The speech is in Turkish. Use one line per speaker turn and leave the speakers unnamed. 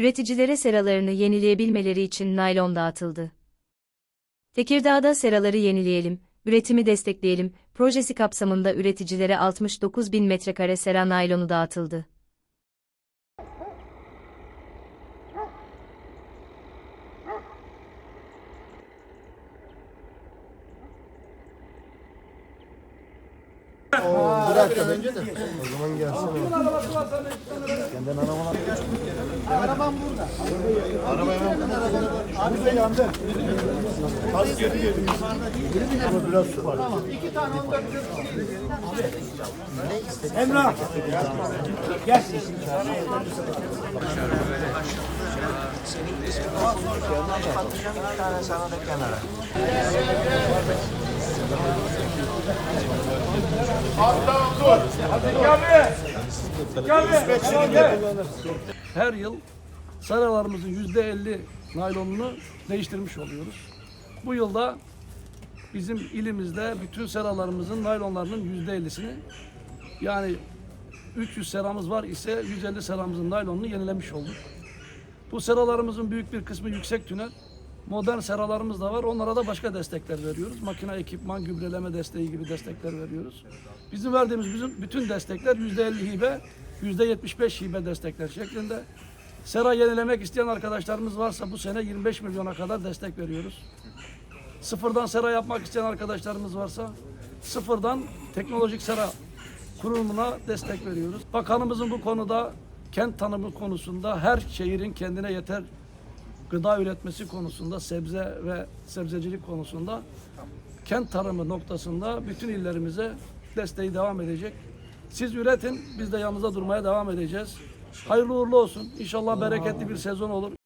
Üreticilere seralarını yenileyebilmeleri için naylon dağıtıldı. Tekirdağ'da seraları yenileyelim, üretimi destekleyelim projesi kapsamında üreticilere 69 bin metrekare sera naylonu dağıtıldı.
Bir dakika önce de. O zaman gelsene. Kendin arabana. Arabam burada. Araba hemen Abi de yandı. Az geri geri. Ama biraz su var. Tamam. İki tane 14 Emrah. Gel.
Her yıl seralarımızın yüzde elli naylonunu değiştirmiş oluyoruz. Bu yılda bizim ilimizde bütün seralarımızın naylonlarının yüzde ellisini yani 300 seramız var ise 150 seramızın naylonunu yenilemiş olduk. Bu seralarımızın büyük bir kısmı yüksek tünel. Modern seralarımız da var. Onlara da başka destekler veriyoruz. Makine, ekipman, gübreleme desteği gibi destekler veriyoruz. Bizim verdiğimiz bizim bütün destekler yüzde elli hibe, yüzde yetmiş beş hibe destekler şeklinde. Sera yenilemek isteyen arkadaşlarımız varsa bu sene 25 milyona kadar destek veriyoruz. Sıfırdan sera yapmak isteyen arkadaşlarımız varsa sıfırdan teknolojik sera kurulumuna destek veriyoruz. Bakanımızın bu konuda kent tanımı konusunda her şehrin kendine yeter gıda üretmesi konusunda, sebze ve sebzecilik konusunda kent tarımı noktasında bütün illerimize desteği devam edecek. Siz üretin, biz de yanınızda durmaya devam edeceğiz. Hayırlı uğurlu olsun. İnşallah bereketli bir sezon olur.